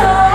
서